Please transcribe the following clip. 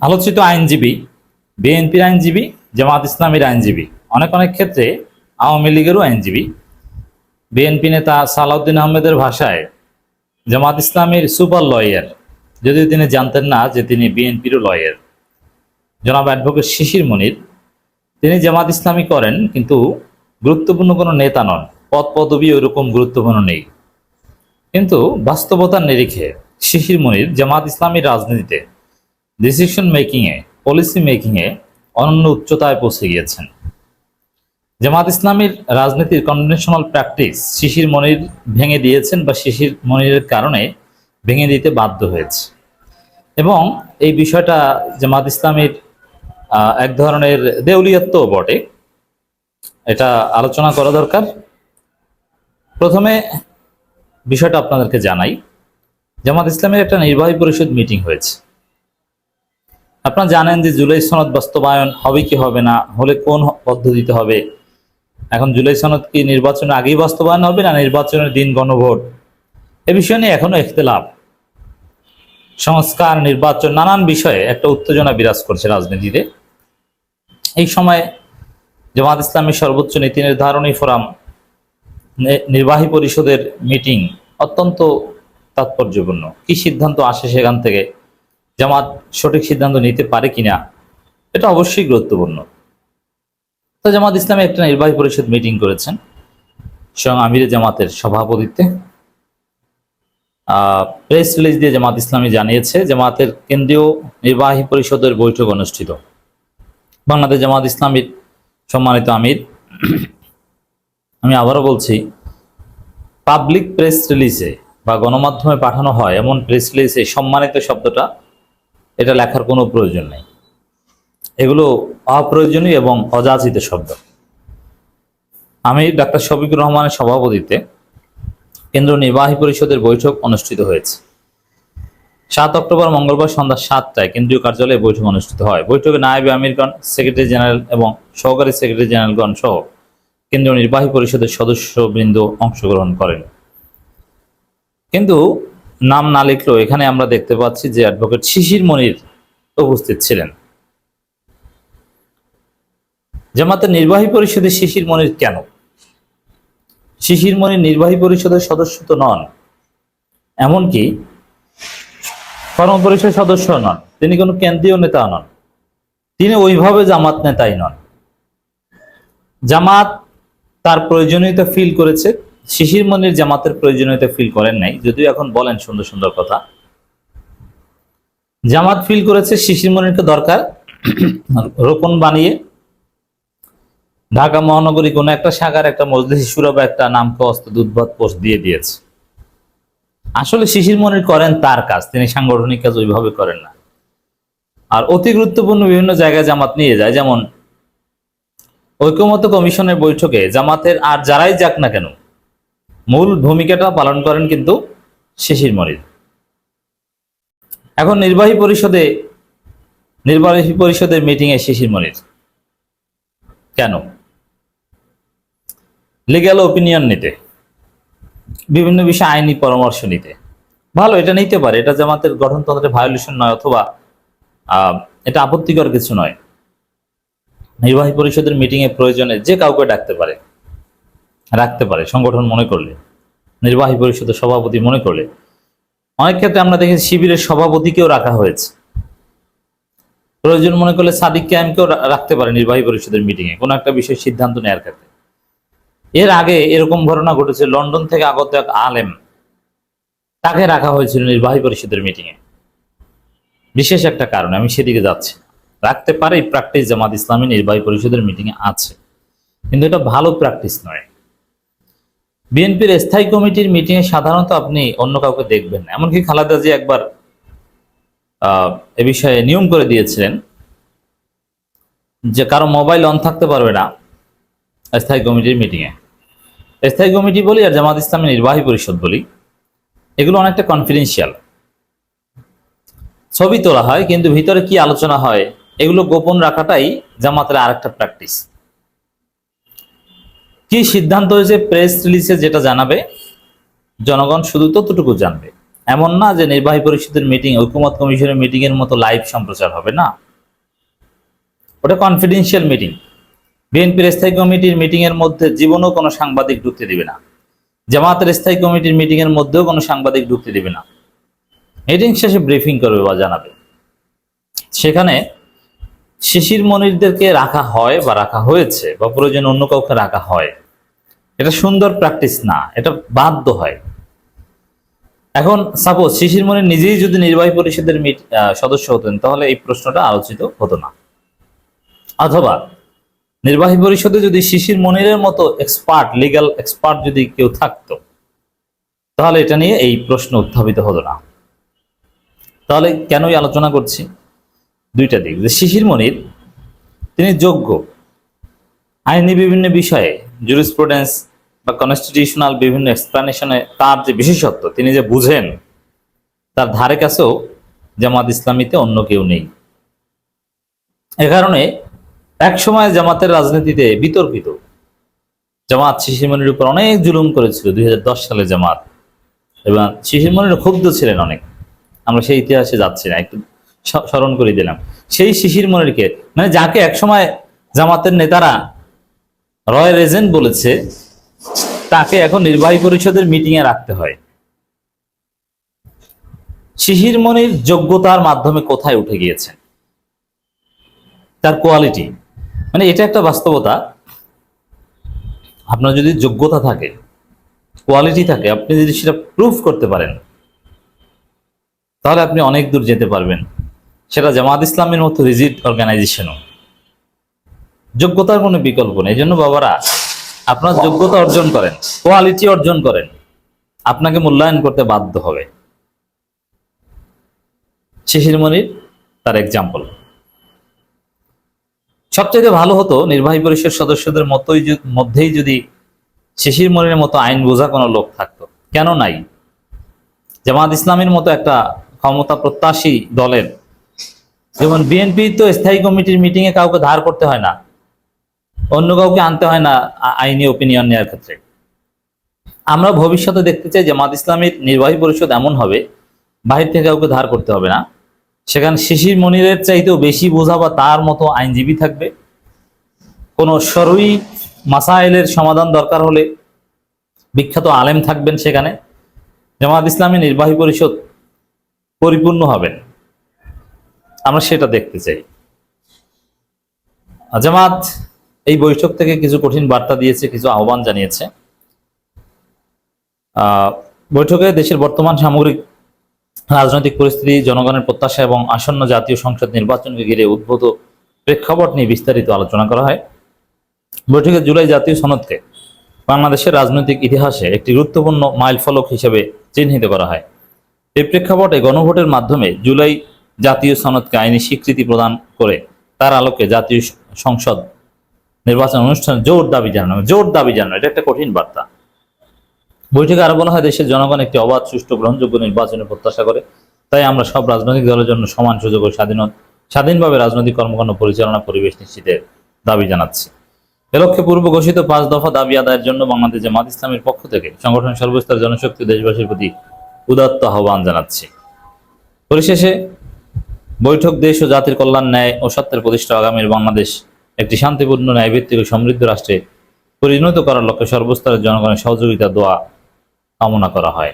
আলোচিত আইনজীবী, বিএনপির আইনজীবী, জামাত ইসলামীর আইনজীবী। অনেক অনেক ক্ষেত্রে আওয়ামী লীগেরও আইনজীবী। বিএনপি নেতা সালাউদ্দিন আহমেদের ভাষায় জামাত ইসলামীর সুপার লয়ার। যদিও তিনি জানতেন না যে তিনি বিএনপিরও লয়ার। জনাব অ্যাডভোকেট শিশির মনির, তিনি জামাত ইসলামী করেন কিন্তু গুরুত্বপূর্ণ কোনো নেতা নন। পদ পদবি ওইরকম গুরুত্বপূর্ণ নেই। কিন্তু বাস্তবতার নিরিখে শিশির মনির জামাত ইসলামীর রাজনীতিতে ডিসিশন মেকিংয়ে পলিসি মেকিংয়ে অনন্য উচ্চতায় পৌঁছে গিয়েছেন। জামাত ইসলামের রাজনীতির কনভেনশনাল প্র্যাকটিস শিশির মনির ভেঙে দিয়েছেন বা শিশির মনিরের কারণে ভেঙে দিতে বাধ্য হয়েছে। এবং এই বিষয়টা জামাত ইসলামের এক ধরনের দেউলিয়াত্ব বটে। এটা আলোচনা করা দরকার। প্রথমে বিষয়টা আপনাদেরকে জানাই। জামাত ইসলামের একটা নির্বাহী পরিষদ মিটিং হয়েছে। আপনারা জানেন যে জুলাই সনদ বাস্তবায়ন হবে কি হবে না? হলে কোন পদ্ধতিতে হবে? এখন জুলাই সনদ কি নির্বাচনের আগেই বাস্তবায়ন হবে না নির্বাচনের দিন গণভোট? এ বিষয় নিয়ে এখনও ইখতলাফ। সংস্কার, নির্বাচন, নানান বিষয়ে একটা উত্তেজনা বিরাজ করছে রাজনীতিতে। এই সময় জামাত ইসলামী সর্বোচ্চ নীতি নির্ধারণী ফোরাম নির্বাহী পরিষদের মিটিং অত্যন্ত তাৎপর্যপূর্ণ। কি সিদ্ধান্ত আসে সেখান থেকে? জামাত সঠিক সিদ্ধান্ত নিতে পারে কিনা, এটা অবশ্যই গুরুত্বপূর্ণ। তো জামাত ইসলামী একটা নির্বাহী পরিষদ মিটিং করেছেন, স্বয়ং আমিরে জামাতের সভাপতিত্বে। প্রেস রিলিজ দিয়ে জামাত ইসলামী জানিয়েছে, জামাতের কেন্দ্রীয় নির্বাহী পরিষদের বৈঠক অনুষ্ঠিত। বাংলাদেশ জামাত ইসলামীর সম্মানিত আমির, আমি আবারও বলছি, পাবলিক প্রেস রিলিজে বা গণমাধ্যমে পাঠানো হয় এমন প্রেস রিলিজে সম্মানিত শব্দটা এটা লেখার কোনো প্রয়োজন নেই। এগুলো অপ্রয়োজনীয় এবং অযাচিত শব্দ। আমি ডাক্তার শফিকুর রহমানের সভাপতিত্বে কেন্দ্র নির্বাহী পরিষদের বৈঠক অনুষ্ঠিত হয়েছে। সাত অক্টোবর মঙ্গলবার সন্ধ্যা সাতটায় কেন্দ্রীয় কার্যালয়ে বৈঠক অনুষ্ঠিত হয়। বৈঠকে নায়েবে আমিরগণ, সেক্রেটারি জেনারেল এবং সহকারী সেক্রেটারি জেনারেলগণ সহ কেন্দ্রীয় নির্বাহী পরিষদের সদস্যবৃন্দ অংশগ্রহণ করেন। কিন্তু নাম না লিখলেও এখানে আমরা দেখতে পাচ্ছি যে অ্যাডভোকেট শিশির মনির উপস্থিত ছিলেন। জামাতের নির্বাহী পরিষদে শিশির মনির কেন? শিশির মনির নির্বাহী পরিষদের সদস্য তো নন। এমনকি কর্মপরিষদ সদস্য নন, তিনি কোনো কেন্দ্রীয় নেতা নন, তিনি ওইভাবে জামাত নেতাই নন। জামাত তার প্রয়োজনীয়তা ফিল করেছে। শিশির মনির জামাতের প্রয়োজনীয়তা ফিল করেন নাই। যদিও এখন বলেন সুন্দর সুন্দর কথা। জামাত ফিল করেছে শিশির মনিরকে দরকার রোপণ বানিয়ে। ঢাকা মহানগরী কোনো একটা শাখার, একটা মজলিস সুরা বা একটা নামকে অস্ত দুধভাত পোস্ট দিয়ে দিয়েছে। আসলে শিশির মনির করেন তার কাজ, তিনি সাংগঠনিক কাজ ওইভাবে করেন না। আর অতি গুরুত্বপূর্ণ বিভিন্ন জায়গায় জামাত নিয়ে যায়, যেমন ঐক্যমত কমিশনের বৈঠকে জামাতের আর যারাই যাক না কেন মূল ভূমিকাটা পালন করেন কিন্তু শিশির মনির। এখন নির্বাহী পরিষদে, নির্বাহী পরিষদের মিটিং এ শিশির মনির। কেন? লিগ্যাল ওপিনিয়ন নিতে। বিভিন্ন বিষয়ে আইনি পরামর্শ নিতে। ভালো, এটা নিতে পারে। এটা জামাতের গঠনতন্ত্রের ভায়োলেশন নয় অথবা এটা আপত্তিকর কিছু নয়। নির্বাহী পরিষদের মিটিং এ প্রয়োজনে যে কাউকে ডাকতে পারে। রাখতে পারে, সংগঠন মনে করলে, নির্বাহী পরিষদের সভাপতি মনে করলে। অনেক ক্ষেত্রে আমরা দেখি শিবিরের সভাপতিকেও রাখা হয়েছে। প্রয়োজন মনে করলে সাদিক ক্যামকেও রাখতে পারে নির্বাহী পরিষদের মিটিং এ। কোনো একটা বিষয় সিদ্ধান্ত নেওয়ার ক্ষেত্রে। এর আগে এরকম ঘটনা ঘটেছে, লন্ডন থেকে আগত এক আলেম, তাকে রাখা হয়েছিল নির্বাহী পরিষদের মিটিং এ। বিশেষ একটা কারণে, আমি সেদিকে যাচ্ছি। রাখতে পারে এই প্র্যাকটিস জামাত ইসলামী নির্বাহী পরিষদের মিটিং এ আছে। কিন্তু এটা ভালো প্র্যাকটিস নয়। বিএনপির স্থায়ী কমিটির মিটিং এ সাধারণত আপনি অন্য কাউকে দেখবেন এমনকি খালেদা জি একবার এ বিষয়ে নিয়ম করে দিয়েছিলেন যে কারও মোবাইল অন থাকতে পারবে না স্থায়ী কমিটির মিটিং এ স্থায়ী কমিটি বলি আর জামাত ইসলামী নির্বাহী পরিষদ বলি, এগুলো অনেকটা কনফিডেন্সিয়াল ছবি তোলা হয়, কিন্তু ভিতরে কি আলোচনা হয়, এগুলো গোপন রাখাটাই জামাতের আরেকটা প্র্যাকটিস কি সিদ্ধান্ত হয়েছে? প্রেস রিলিজে যেটা জানাবে, জনগণ শুধু ততটুকু জানবে। এমন না যে নির্বাহী পরিষদের মিটিং ঐকমত কমিশনের মিটিং এর মতো লাইভ সম্প্রচার হবে, না। ওটা কনফিডেন্সিয়াল মিটিং বিএনপির স্থায়ী কমিটির মিটিং এর মধ্যে জীবনেও কোনো সাংবাদিক ঢুকতে দিবে না। জামাতের স্থায়ী কমিটির মিটিং এর মধ্যেও কোনো সাংবাদিক ঢুকতে দিবে না। মিটিং শেষে ব্রিফিং করবে বা জানাবে। সেখানে শিশির মনিরদেরকে রাখা হয় বা রাখা হয়েছে, বা প্রয়োজন অন্য কাউকে রাখা হয়। এটা সুন্দর প্র্যাকটিস না, এটা বাধ্য হয়। এখন সাপোজ শিশির মনির নিজেই যদি নির্বাহী পরিষদের সদস্য হতেন, তাহলে এই প্রশ্নটা আলোচিত হতো না। অথবা নির্বাহী পরিষদে যদি শিশির মনিরের মতো এক্সপার্ট লিগ্যাল এক্সপার্ট যদি কেউ থাকতো, তাহলে এটা নিয়ে এই প্রশ্ন উত্থাপিত হতো না। তাহলে কেনই আলোচনা করছি? দুইটা দিক। যে শিশির মনির, তিনি যোগ্য, আইনি বিভিন্ন বিষয়ে জুরিসপ্রুডেন্স বা কনস্টিটিউশনাল বিভিন্ন এক্সপ্লানেশনে তার যে বিশেষত্ব, তিনি যে বুঝেন, তার ধারে কাছেও জামাত ইসলামীতে অন্য কেউ নেই। এ কারণে এক সময় জামাতের রাজনীতিতে বিতর্কিত। জামাত শিশিরমণির উপর অনেক জুলুম করেছিল দুই হাজার দশ সালে জামাত। এবং শিশিরমণির ক্ষুব্ধ ছিলেন অনেক। আমরা সেই ইতিহাসে যাচ্ছি না, একটু স্মরণ করে দিলাম। সেই শিশির মনিরকে মানে যাকে একসময় জামাতের নেতারা রয়্যাল এজেন্ট বলেছে, তাকে এখন নির্বাহী পরিষদের মিটিং এ রাখতে হয়। শিশির মনির যোগ্যতার মাধ্যমে কোথায় উঠে গিয়েছেন তার কোয়ালিটি। মানে এটা একটা বাস্তবতা। আপনার যদি যোগ্যতা থাকে, কোয়ালিটি থাকে, আপনি যদি সেটা প্রুফ করতে পারেন, তাহলে আপনি অনেক দূর যেতে পারবেন। সেটা জামাত ইসলামের মতো রিজিট অর্গানাইজেশনও। যোগ্যতার কোনো বিকল্প নেই। এই জন্য বাবারা, আপনার যোগ্যতা অর্জন করেন কোয়ালিটি অর্জন করেন। আপনাকে মূল্যায়ন করতে বাধ্য হবে। শিশির মনির, তার এক্সাম্পল সবচেয়ে ভালো হতো নির্বাহী পরিষদ সদস্যদের মতোই মধ্যেই যদি শিশির মনিরের মতো আইন বোঝা কোনো লোক থাকতো। কেন নাই? জামাত ইসলামের মতো একটা ক্ষমতা প্রত্যাশী দলের, যেমন বিএনপি তো স্থায়ী কমিটির মিটিং এ কাউকে ধার করতে হয় না। অন্য কাউকে আনতে হয় না আইনি ওপিনিয়ন নেওয়ার ক্ষেত্রে। আমরা ভবিষ্যতে দেখতে চাই জামাত ইসলামের নির্বাহী পরিষদ এমন হবে, বাহির থেকে কাউকে ধার করতে হবে না। সেখানে শিশির মনিরের চাইতেও বেশি বোঝা বা তার মতো আইনজীবী থাকবে। কোনো সরুই মাসাইলের সমাধান দরকার হলে বিখ্যাত আলেম থাকবেন সেখানে। জামাত ইসলামী নির্বাহী পরিষদ পরিপূর্ণ হবেন আমরা সেটা দেখতে চাই। জামাত এই বৈঠক থেকে কিছু কঠিন বার্তা দিয়েছে, কিছু আহ্বান জানিয়েছে। বৈঠকে দেশের বর্তমান সামগ্রিক রাজনৈতিক পরিস্থিতি, জনগণের প্রত্যাশা এবং আসন্ন জাতীয় সংসদ নির্বাচনকে ঘিরে উদ্ভূত প্রেক্ষাপট নিয়ে বিস্তারিত আলোচনা করা হয়। বৈঠকে জুলাই জাতীয় সনদকে বাংলাদেশের রাজনৈতিক ইতিহাসে একটি গুরুত্বপূর্ণ মাইলফলক হিসেবে চিহ্নিত করা হয়। এই প্রেক্ষাপটে গণভোটের মাধ্যমে জুলাই জাতীয় সনদকে আইনি স্বীকৃতি প্রদান করে তার আলোকে জাতীয় সংসদ নির্বাচন অনুষ্ঠানে, জোর দাবি জানানো, জোর দাবি জানানো, এটা একটা কঠিন বার্তা। বৈঠকে আরও বলা হয়, দেশের জনগণ একটি অবাধ, সুষ্ঠু, গ্রহণযোগ্য নির্বাচনের প্রত্যাশা করে। তাই আমরা সব রাজনৈতিক দলের জন্য সমান সুযোগ ও স্বাধীন স্বাধীনভাবে রাজনৈতিক কর্মকাণ্ড পরিচালনা, পরিবেশ নিশ্চিতের দাবি জানাচ্ছি। এ লক্ষ্যে পূর্ব ঘোষিত পাঁচ দফা দাবি আদায়ের জন্য বাংলাদেশ জামাত ইসলামের পক্ষ থেকে সংগঠন সর্বস্তর জনশক্তি দেশবাসীর প্রতি উদাত্ত আহ্বান জানাচ্ছি। পরিশেষে, বৈঠক দেশ ও জাতির কল্যাণ, ন্যায় ও সত্যের প্রতিষ্ঠা আগামীর বাংলাদেশ একটি শান্তিপূর্ণ, ন্যায়ভিত্তিক সমৃদ্ধ রাষ্ট্রে পরিণত করার লক্ষ্যে সর্বস্তরের জনগণের সহযোগিতা, দোয়া, কামনা করা হয়।